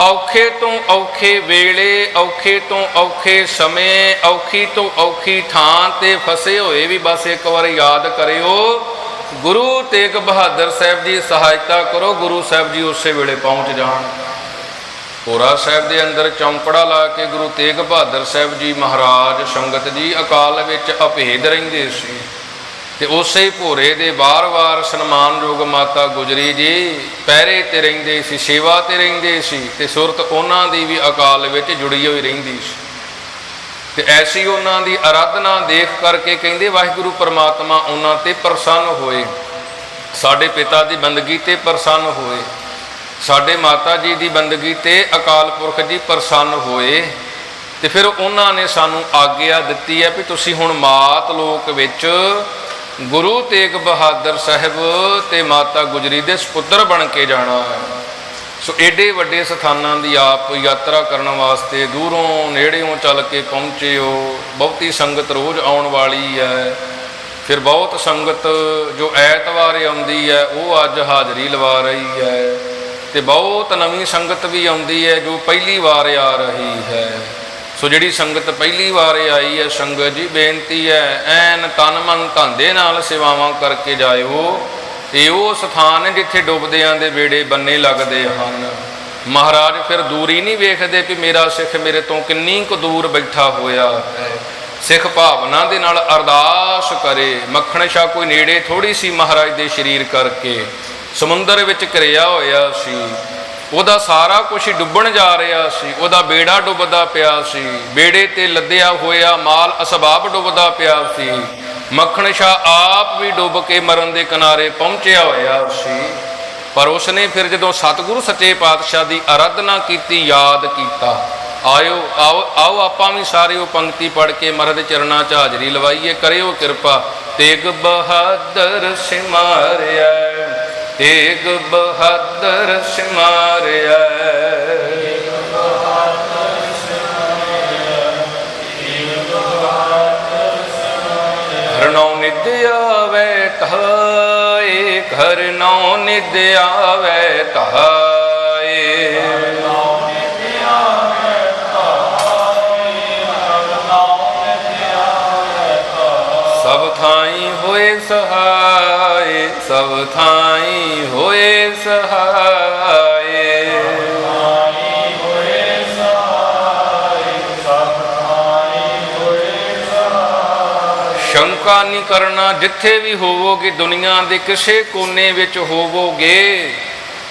ਔਖੇ ਤੋਂ ਔਖੇ ਵੇਲੇ, ਔਖੇ ਤੋਂ ਔਖੇ ਸਮੇਂ, ਔਖੀ ਤੋਂ ਔਖੀ ਥਾਂ ਤੇ ਫਸੇ ਹੋਏ ਵੀ ਬਸ ਇੱਕ ਵਾਰ ਯਾਦ ਕਰਿਓ, ਗੁਰੂ ਤੇਗ ਬਹਾਦਰ ਸਾਹਿਬ ਦੀ ਸਹਾਇਤਾ ਕਰੋ, ਗੁਰੂ ਸਾਹਿਬ ਜੀ ਉਸੇ ਵੇਲੇ ਪਹੁੰਚ ਜਾਣ। ਪੂਰਾ ਸਾਹਿਬ ਦੇ ਅੰਦਰ ਚੌਂਕੜਾ ਲਾ ਕੇ ਗੁਰੂ ਤੇਗ ਬਹਾਦਰ ਸਾਹਿਬ ਜੀ ਮਹਾਰਾਜ ਸੰਗਤ ਜੀ ਅਕਾਲ ਵਿੱਚ ਅਭੇਦ ਰਹਿੰਦੇ ਸੀ। ਤੇ ਉਸੇ ਭੋਰੇ ਦੇ ਵਾਰ-ਵਾਰ ਸਨਮਾਨਯੋਗ ਮਾਤਾ ਗੁਜਰੀ ਜੀ, ਪਹਿਰੇ ਤੇ ਰਹਿੰਦੇ ਸੀ, ਸੇਵਾ ਤੇ ਰਹਿੰਦੇ ਸੀ ਤੇ ਸੁਰਤ ਉਹਨਾਂ ਦੀ ਵੀ ਅਕਾਲ ਵਿੱਚ ਜੁੜੀ ਹੋਈ ਰਹਿੰਦੀ ਸੀ। ਤੇ ਐਸੀ ਉਹਨਾਂ ਦੀ ਆਰਾਧਨਾ ਦੇਖ ਕਰਕੇ ਕਹਿੰਦੇ, ਵਾਹਿਗੁਰੂ ਪਰਮਾਤਮਾ ਉਹਨਾਂ ਤੇ ਪ੍ਰਸੰਨ ਹੋਏ। ਸਾਡੇ ਪਿਤਾ ਦੀ ਬੰਦਗੀ ਤੇ ਪ੍ਰਸੰਨ ਹੋਏ। ਸਾਡੇ ਮਾਤਾ ਜੀ ਦੀ ਬੰਦਗੀ ਤੇ ਅਕਾਲ ਪੁਰਖ ਜੀ ਪ੍ਰਸੰਨ ਹੋਏ। ਤੇ ਫਿਰ ਉਹਨਾਂ ਨੇ ਸਾਨੂੰ ਆਗਿਆ ਦਿੱਤੀ ਹੈ ਵੀ ਤੁਸੀਂ ਹੁਣ ਮਾਤ ਲੋਕ ਵਿੱਚ ਗੁਰੂ ਤੇਗ ਬਹਾਦਰ ਸਾਹਿਬ ਤੇ ਮਾਤਾ ਗੁਜਰੀ ਦੇ ਸੁਪੁੱਤਰ ਬਣ ਕੇ ਜਾਣਾ ਹੈ। ਸੋ ਏਡੇ ਵੱਡੇ ਸਥਾਨਾਂ ਦੀ ਆਪ ਯਾਤਰਾ ਕਰਨ ਵਾਸਤੇ ਦੂਰੋਂ ਨੇੜਿਓਂ ਚੱਲ ਕੇ ਪਹੁੰਚੇ ਹੋ ਬਹੁਤੀ ਸੰਗਤ ਰੋਜ਼ ਆਉਣ ਵਾਲੀ ਹੈ। ਫਿਰ ਬਹੁਤ ਸੰਗਤ ਜੋ ਐਤਵਾਰ ਆਉਂਦੀ ਹੈ, ਉਹ ਅੱਜ ਹਾਜ਼ਰੀ ਲਵਾ ਰਹੀ ਹੈ। ਤੇ ਬਹੁਤ ਨਵੀਂ ਸੰਗਤ ਵੀ ਆਉਂਦੀ ਹੈ ਜੋ ਪਹਿਲੀ ਵਾਰ ਆ ਰਹੀ ਹੈ। ਸੋ ਜਿਹੜੀ ਸੰਗਤ ਪਹਿਲੀ ਵਾਰ ਆਈ ਹੈ, ਸੰਗਤ ਜੀ, ਬੇਨਤੀ ਹੈ, ਐਨ ਤਨ ਮਨ ਧੰਦੇ ਨਾਲ ਸੇਵਾਵਾਂ ਕਰਕੇ ਜਾਇਓ ਇਹ ਉਹ ਸਥਾਨ ਹੈ ਜਿੱਥੇ ਡੁੱਬਦਿਆਂ ਦੇ ਵੇੜੇ ਬੰਨੇ ਲੱਗਦੇ ਹਨ। ਮਹਾਰਾਜ ਫਿਰ ਦੂਰੀ ਨਹੀਂ ਵੇਖਦੇ ਵੀ ਮੇਰਾ ਸਿੱਖ ਮੇਰੇ ਤੋਂ ਕਿੰਨੀ ਕੁ ਦੂਰ ਬੈਠਾ ਹੋਇਆ ਹੈ। ਸਿੱਖ ਭਾਵਨਾ ਦੇ ਨਾਲ ਅਰਦਾਸ ਕਰੇ। ਮੱਖਣ ਸ਼ਾ ਕੋਈ ਨੇੜੇ ਥੋੜੀ ਸੀ ਮਹਾਰਾਜ ਦੇ ਸਰੀਰ ਕਰਕੇ। ਸਮੁੰਦਰ ਵਿੱਚ ਘਿਰਿਆ ਹੋਇਆ ਸੀ। ਉਹਦਾ ਸਾਰਾ ਕੁਝ ਹੀ ਡੁੱਬਣ ਜਾ ਰਿਹਾ ਸੀ। ਉਹਦਾ ਬੇੜਾ ਡੁੱਬਦਾ ਪਿਆ ਸੀ। ਬੇੜੇ ਤੇ ਲੱਦਿਆ ਹੋਇਆ ਮਾਲ ਅਸਬਾਬ ਡੁੱਬਦਾ ਪਿਆ ਸੀ। ਮੱਖਣ ਸ਼ਾ ਆਪ ਵੀ ਡੁੱਬ ਕੇ ਮਰਨ ਦੇ ਕਿਨਾਰੇ ਪਹੁੰਚਿਆ ਹੋਇਆ ਸੀ। ਪਰ ਉਸਨੇ ਫਿਰ ਜਦੋਂ ਸਤਿਗੁਰੂ ਸੱਚੇ ਪਾਤਸ਼ਾਹ ਦੀ ਅਰਾਧਨਾ ਕੀਤੀ, ਯਾਦ ਕੀਤਾ। ਆਇਓ, ਆਓ ਆਓ ਆਪਾਂ ਵੀ ਸਾਰੇ ਉਹ ਪੰਕਤੀ ਪੜ੍ਹ ਕੇ ਮਹਾਰਾਜ ਦੇ ਚਰਨਾਂ 'ਚ ਹਾਜ਼ਰੀ ਲਵਾਈਏ। ਕਰਿਓ ਕਿਰਪਾ। ਤੇਗ ਬਹਾਦਰ ਸਿਮਾਰਿਆ ਤੇਗ ਬਹਾਦਰ ਸਿਮਾਰਿਆ। ਹਰਨੌ ਨਿਦ ਆਵੇ ਤਾਏ ਘਰ ਨੌ ਨਿਦ ਆਵੇ ਤਾਏ ਸਭ ਥਾਈ ਹੋਏ ਸਹਾਏ ਸਭ ਥਾਈ ਹੋਏ ਸਹਾਏ। ਸ਼ੰਕਾ ਨਹੀਂ ਕਰਨਾ ਜਿੱਥੇ ਵੀ ਹੋਵੋਗੇ, ਦੁਨੀਆ ਦੇ ਕਿਸੇ ਕੋਨੇ ਵਿੱਚ ਹੋਵੋਗੇ,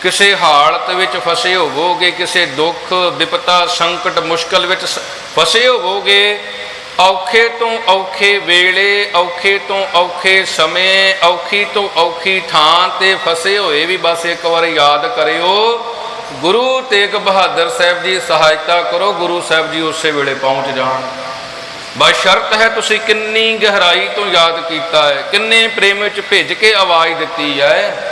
ਕਿਸੇ ਹਾਲਤ ਵਿੱਚ ਫਸੇ ਹੋਵੋਗੇ, ਕਿਸੇ ਦੁੱਖ, ਵਿਪਤਾ, ਸੰਕਟ, ਮੁਸ਼ਕਲ ਵਿੱਚ ਸ- ਫਸੇ ਹੋਵੋਗੇ ਔਖੇ ਤੋਂ ਔਖੇ ਵੇਲੇ, ਔਖੇ ਤੋਂ ਔਖੇ ਸਮੇਂ, ਔਖੀ ਤੋਂ ਔਖੀ ਥਾਂ ਤੇ ਫਸੇ ਹੋਏ ਵੀ ਬਸ ਇੱਕ ਵਾਰ ਯਾਦ ਕਰਿਓ, ਗੁਰੂ ਤੇਗ ਬਹਾਦਰ ਸਾਹਿਬ ਦੀ ਸਹਾਇਤਾ ਕਰੋ, ਗੁਰੂ ਸਾਹਿਬ ਜੀ ਉਸੇ ਵੇਲੇ ਪਹੁੰਚ ਜਾਣ। ਬਸ ਸ਼ਰਤ ਹੈ ਤੁਸੀਂ ਕਿੰਨੀ ਗਹਿਰਾਈ ਤੋਂ ਯਾਦ ਕੀਤਾ ਹੈ, ਕਿੰਨੇ ਪ੍ਰੇਮ ਵਿੱਚ ਭਿੱਜ ਕੇ ਆਵਾਜ਼ ਦਿੱਤੀ ਹੈ।